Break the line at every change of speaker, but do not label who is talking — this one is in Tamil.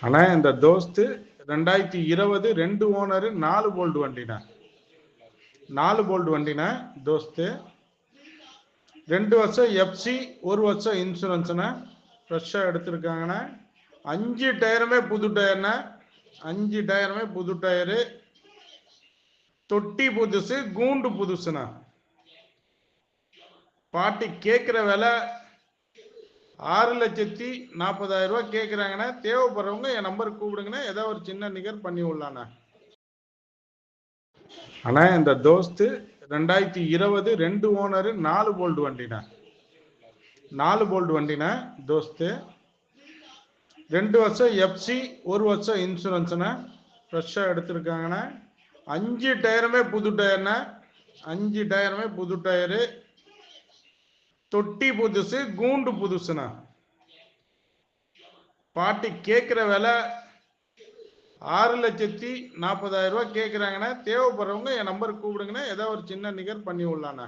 ஆனா இந்த தோஸ்து ரெண்டாயிரத்தி இருபது ரெண்டு ஓனரு நாலு போல்டு வண்டிண்ணா நாலு போல்டு வண்டிண்ணா தோஸ்து. ரெண்டு வருஷம் எஃப்சி ஒரு வருஷம் இன்சூரன்ஸ்னா ஃப்ரெஷ்ஷாக எடுத்திருக்காங்கன்னா அஞ்சு டயருமே புது டயர்ண்ணா. அஞ்சு டயருமே புது டயரு. தொட்டி புதுசு கூண்டு புதுசுண்ணா. பாட்டி கேட்குற விலை ஆறு லட்சத்தி நாற்பதாயிரம் ரூபாய் கேட்குறாங்கண்ணா தேவைப்படுறவங்க என் நம்பருக்கு கூப்பிடுங்கண்ணா. ஏதோ ஒரு சின்ன நிகர் பண்ணி விடலாண்ணா. அண்ணா இந்த தோஸ்து ரெண்டாயிரத்தி இருபது ரெண்டு ஓனரு நாலு போல்டு வண்டிண்ணா. நாலு போல்டு வண்டிண்ணா தோஸ்து. ரெண்டு வருஷம் எஃப்சி ஒரு வருஷம் இன்சூரன்ஸ்ண்ணா. ஃப்ரெஷ்ஷாக எடுத்திருக்காங்கண்ணா. அஞ்சு டயருமே புது டயர்ண்ணா. அஞ்சு டயருமே புது டயரு. தொட்டி புதுசு கூண்டு புதுசுண்ணா பாட்டி கேட்குற விலை ஆறு லட்சத்தி நாற்பதாயிரம் ரூபாய் கேட்குறாங்கண்ணா தேவைப்படுறவங்க என் நம்பருக்கு கூப்பிடுங்கண்ணா. ஏதாவது ஒரு சின்ன நிகர் பண்ணி விடலாண்ணா.